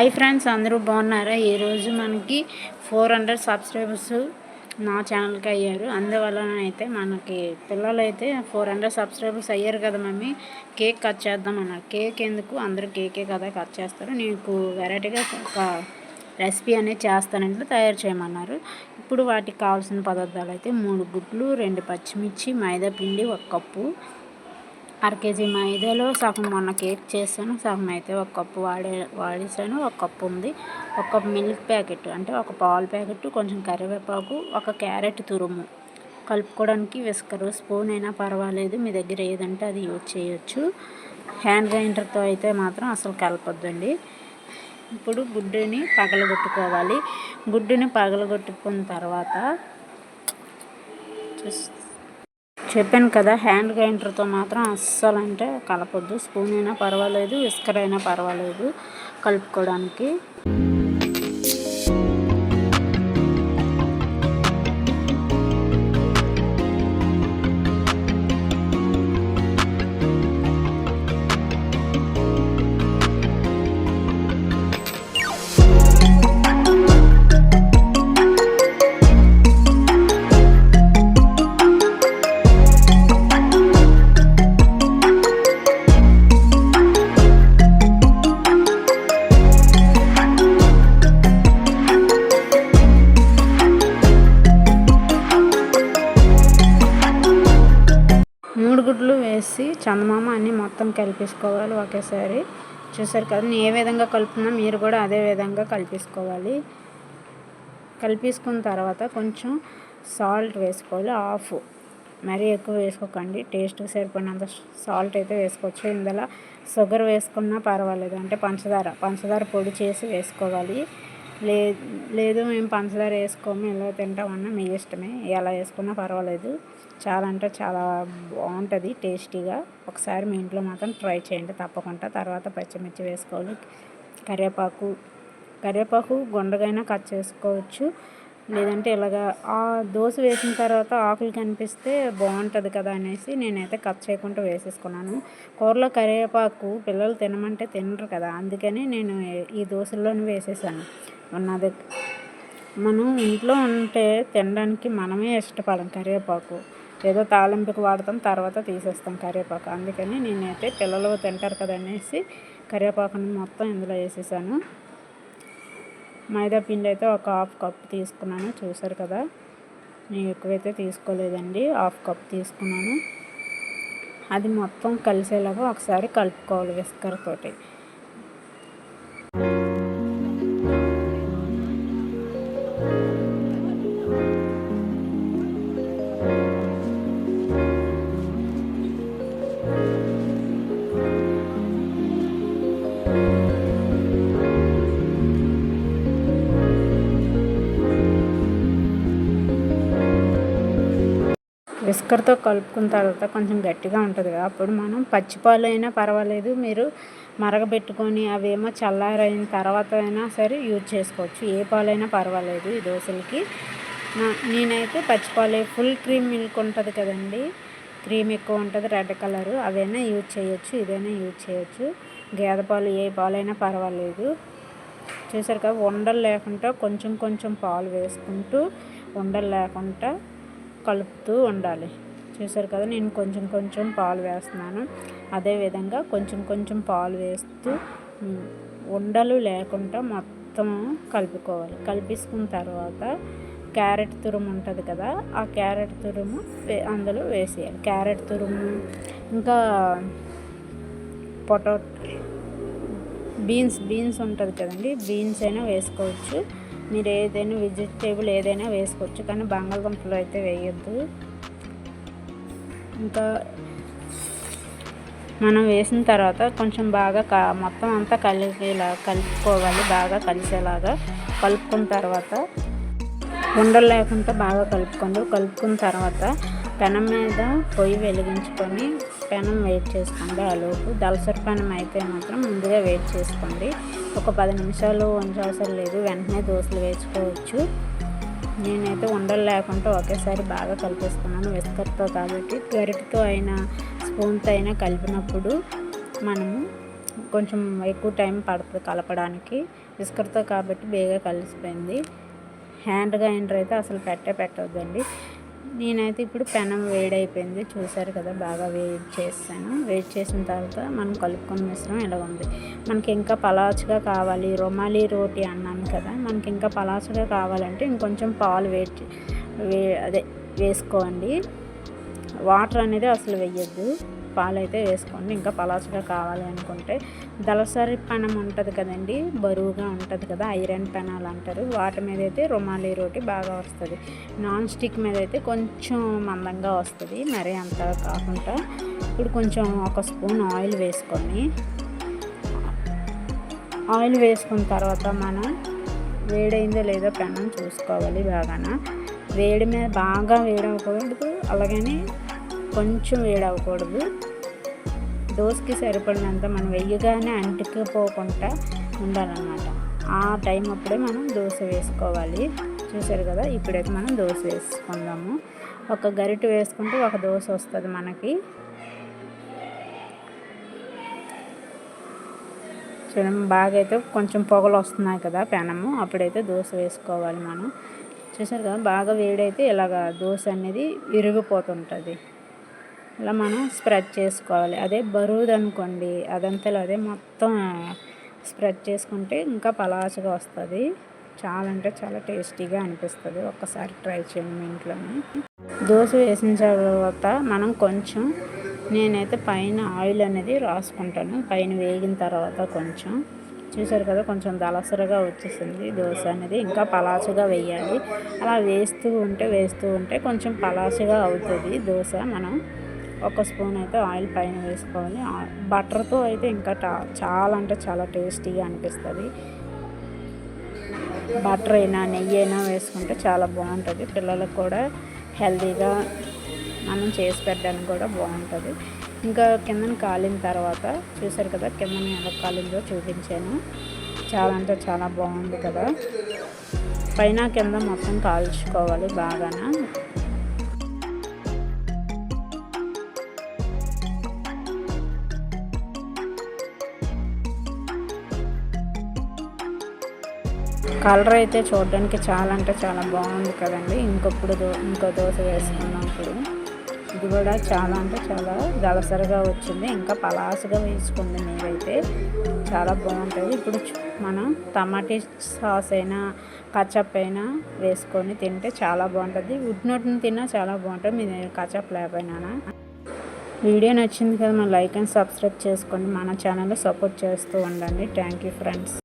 Hi friends అందరూ బాగున్నారా? ఈరోజు మనకి ఫోర్ హండ్రెడ్ సబ్స్క్రైబర్స్ నా ఛానల్కి అయ్యారు. అందువలన అయితే మనకి పిల్లలు అయితే ఫోర్ హండ్రెడ్ సబ్స్క్రైబర్స్ అయ్యారు కదా మమ్మీ? కేక్ కట్ చేద్దాం అన్నారు. కేక్ ఎందుకు? అందరూ కేకే కదా కట్ చేస్తారు. నీకు వెరైటీగా ఒక రెసిపీ అనేది చేస్తానంటే తయారు చేయమన్నారు. ఇప్పుడు వాటికి కావాల్సిన పదార్థాలు అయితే మూడు గుడ్లు రెండు పచ్చిమిర్చి మైదా పిండి ఒక కప్పు అర కేజీ మైదాలో సగం మొన్న కేక్ చేశాను సగం అయితే ఒక కప్పు వాడే వాడేసాను ఒక కప్పు ఉంది. ఒక కప్పు మిల్క్ ప్యాకెట్ అంటే ఒక పాలు ప్యాకెట్ కొంచెం కరివేపాకు ఒక క్యారెట్ తురుము. కలుపుకోవడానికి విస్కరు స్పూన్ అయినా పర్వాలేదు మీ దగ్గర ఏదంటే అది యూజ్ చేయొచ్చు. హ్యాండ్ గ్రైండర్తో అయితే మాత్రం అసలు కలపొద్దండి. ఇప్పుడు గుడ్డుని పగలగొట్టుకోవాలి. గుడ్డుని పగలగొట్టుకున్న తర్వాత చూస్తే చెప్పాను కదా హ్యాండ్ గ్రైండర్తో మాత్రం అస్సలు అంటే కలపొద్దు. స్పూన్ అయినా పర్వాలేదు విస్కర్ అయినా పర్వాలేదు కలుపుకోవడానికి. వేసి చందమామ అన్నీ మొత్తం కలిపేసుకోవాలి ఒకేసారి. చూసారు కదా నేను ఏ విధంగా కలుపుతున్నా మీరు కూడా అదే విధంగా కలిపేసుకోవాలి. కలిపేసుకున్న తర్వాత కొంచెం సాల్ట్ వేసుకోవాలి హాఫ్ మరీ ఎక్కువ వేసుకోకండి టేస్ట్కి సరిపడినంత సాల్ట్ అయితే వేసుకోవచ్చు. ఇందులో షుగర్ వేసుకున్నా పర్వాలేదు అంటే పంచదార పంచదార పొడి చేసి వేసుకోవాలి. లే లేదు మేము పంచదార వేసుకోము ఎలా తింటామన్నా మీ ఇష్టమే. ఎలా వేసుకున్నా పర్వాలేదు. చాలా అంటే చాలా బాగుంటుంది టేస్టీగా. ఒకసారి మీ ఇంట్లో మాత్రం ట్రై చేయండి తప్పకుండా. తర్వాత పచ్చిమిర్చి వేసుకోవాలి కరివేపాకు కరివేపాకు గుండగైనా కట్ చేసుకోవచ్చు. లేదంటే ఇలాగా ఆ దోశ వేసిన తర్వాత ఆకులు కనిపిస్తే బాగుంటుంది కదా అనేసి నేనైతే కట్ చేయకుండా వేసేసుకున్నాను. కూరలో కరివేపాకు పిల్లలు తినమంటే తినరు కదా అందుకని నేను ఈ దోశల్లోనే వేసేసాను. ఉన్నది మనం ఇంట్లో ఉంటే తినడానికి మనమే ఇష్టపడం కరివేపాకు. ఏదో తాలింపుకి వాడతాం తర్వాత తీసేస్తాం కరివేపాకు. అందుకని నేనైతే పిల్లలు తింటారు కదా అనేసి కరివేపాకుని మొత్తం ఇందులో వేసేసాను. మైదా పిండి అయితే ఒక హాఫ్ కప్ తీసుకున్నాను. చూసారు కదా? నేను ఎక్కువైతే తీసుకోలేదండి. హాఫ్ కప్ తీసుకున్నాను. అది మొత్తం కలిసేలాగా ఒకసారి కలుపుకోవాలి విస్కర్ విస్కర్తో కలుపుకున్న తర్వాత కొంచెం గట్టిగా ఉంటుంది కదా అప్పుడు మనం పచ్చిపాలు అయినా పర్వాలేదు మీరు మరగబెట్టుకొని అవేమో చల్లారైన తర్వాత అయినా సరే యూజ్ చేసుకోవచ్చు. ఏ పాలైనా పర్వాలేదు ఈ దోశలకి. నేనైతే పచ్చిపాలే ఫుల్ క్రీమ్ మిల్క్ ఉంటుంది కదండి క్రీమ్ ఎక్కువ ఉంటుంది రెడ్ కలరు అవైనా యూజ్ చేయొచ్చు ఇదైనా యూజ్ చేయొచ్చు. గేదె పాలు ఏ పాలైనా పర్వాలేదు. చూసారు కదా ఉండలు లేకుండా కొంచెం కొంచెం పాలు వేసుకుంటూ ఉండలు లేకుండా కలుపుతూ ఉండాలి. చూసారు కదా నేను కొంచెం కొంచెం పాలు వేస్తున్నాను. అదేవిధంగా కొంచెం కొంచెం పాలు వేస్తూ ఉండలు లేకుండా మొత్తం కలుపుకోవాలి. కలిపేసుకున్న తర్వాత క్యారెట్ తురుము ఉంటుంది కదా ఆ క్యారెట్ తురుము అందులో వేసేయాలి. క్యారెట్ తురుము ఇంకా పొటాటో బీన్స్ బీన్స్ ఉంటుంది కదండి బీన్స్ అయినా వేసుకోవచ్చు. మీరు ఏదైనా వెజిటేబుల్ ఏదైనా వేసుకోవచ్చు కానీ బంగాళదుంపలు అయితే వేయొద్దు. ఇంకా మనం వేసిన తర్వాత కొంచెం బాగా క మొత్తం అంతా కలిపేలా కలుపుకోవాలి బాగా కలిసేలాగా కలుపుకున్న తర్వాత ఉండలు లేకుండా బాగా కలుపుకోండి కలుపుకున్న తర్వాత పెనం మీద పొయ్యి వెలిగించుకొని పెనం వెయిట్ చేసుకోండి. ఆలోపు దలసరి పెనం అయితే మాత్రం ముందుగా వెయిట్ చేసుకోండి. ఒక పది నిమిషాలు ఉంచవసరం లేదు. వెంటనే దోశలు వేసుకోవచ్చు. నేనైతే ఉండలు లేకుండా ఒకేసారి బాగా కలిపేసుకున్నాను. విస్కర్తో కాబట్టి గరిటతో అయినా స్పూన్తో అయినా కలిపినప్పుడు మనము కొంచెం ఎక్కువ టైం పడుతుంది కలపడానికి. విస్కర్తో కాబట్టి బేగా కలిసిపోయింది. హ్యాండ్ గ్రైండర్ అయితే అసలు పెట్టే పెట్టవద్దండి నేనైతే ఇప్పుడు పెనం వేడైపోయింది. చూసారు కదా బాగా వేడి చేస్తాను వేడి చేసిన తర్వాత మనం కలుపుకున్న మిశ్రమం ఇలా ఉంది. మనకి ఇంకా పలాచగా కావాలి. రొమాలి రోటీ అన్నాను కదా మనకి ఇంకా పలాచగా కావాలంటే ఇంకొంచెం పాలు వేడి వే అదే వేసుకోండి. వాటర్ అనేది అసలు వేయద్దు. పాలైతే వేసుకోండి. ఇంకా పలాసగా కావాలి అనుకుంటే దళసరి పెనం ఉంటుంది కదండి బరువుగా ఉంటుంది కదా ఐరన్ పెనాలు అంటారు. వాటి మీద అయితే రుమాలి రోటి బాగా వస్తుంది. నాన్ స్టిక్ మీద అయితే కొంచెం మందంగా వస్తుంది. మరీ అంత కాకుండా ఇప్పుడు కొంచెం ఒక స్పూన్ ఆయిల్ వేసుకొని ఆయిల్ వేసుకున్న తర్వాత మనం వేడైందో లేదో పెనం చూసుకోవాలి బాగాన. వేడి మీద బాగా వేడవకూడదు అలాగని కొంచెం వేడవకూడదు దోశకి సరిపడినంత మనం వెయ్యగానే అంటుకుపోకుండా ఉండాలన్నమాట. ఆ టైం అప్పుడే మనం దోశ వేసుకోవాలి. చూసారు కదా ఇప్పుడైతే మనం దోశ వేసుకుందాము. ఒక గరిటె వేసుకుంటే ఒక దోశ వస్తుంది మనకి. చూడండి బాగా అయితే కొంచెం పొగలు వస్తున్నాయి కదా పెనము. అప్పుడైతే దోశ వేసుకోవాలి మనం. చూసారు కదా బాగా వేడైతే ఇలాగ దోశ అనేది విరిగిపోతుంటుంది ఇలా మనం స్ప్రెడ్ చేసుకోవాలి. అదే బరువుది అనుకోండి అదంతా అదే మొత్తం స్ప్రెడ్ చేసుకుంటే ఇంకా పలాచగా వస్తుంది. చాలా అంటే చాలా టేస్టీగా అనిపిస్తుంది. ఒక్కసారి ట్రై చేయండి మీ ఇంట్లోనే. దోశ వేసిన తర్వాత మనం కొంచెం నేనైతే పైన ఆయిల్ అనేది రాసుకుంటాను. పైన వేగిన తర్వాత కొంచెం. చూసారు కదా కొంచెం దలసరగా వచ్చేసింది దోశ అనేది. ఇంకా పలాచగా వేయాలి. అలా వేస్తూ ఉంటే వేస్తూ ఉంటే కొంచెం పలాచగా అవుతుంది దోశ మనం. ఒక స్పూన్ అయితే ఆయిల్ పైన వేసుకోవాలి. బటర్తో అయితే ఇంకా చాలా అంటే చాలా టేస్టీగా అనిపిస్తుంది. బటర్ అయినా నెయ్యి అయినా వేసుకుంటే చాలా బాగుంటుంది. పిల్లలకు కూడా హెల్తీగా మనం చేసి పెట్టడానికి కూడా బాగుంటుంది. ఇంకా కిందన కాలిన తర్వాత చూసారు కదా కిందన ఎలా కాలిందో చూపించాను. చాలా అంటే చాలా బాగుంది కదా. పైన కింద మొత్తం కాల్చుకోవాలి బాగాన. కలర్ అయితే చూడడానికి చాలా అంటే చాలా బాగుంది కదండి. ఇంకొప్పుడు దో ఇంకో దోశ వేసుకున్నాం ఇప్పుడు. ఇది కూడా చాలా అంటే చాలా దళసరిగా వచ్చింది. ఇంకా పలాసగా వేసుకుంది మీరైతే చాలా బాగుంటుంది. ఇప్పుడు మనం టమాటీ సాస్ అయినా కచప్ అయినా వేసుకొని తింటే చాలా బాగుంటుంది. ఉడ్నొట్టుని తిన్నా చాలా బాగుంటుంది. మీ కచప్ లేకపోయినా వీడియో నచ్చింది కదా మన లైక్ అండ్ సబ్స్క్రైబ్ చేసుకోండి. మన ఛానల్ సపోర్ట్ చేస్తూ ఉండండి. Thank you friends.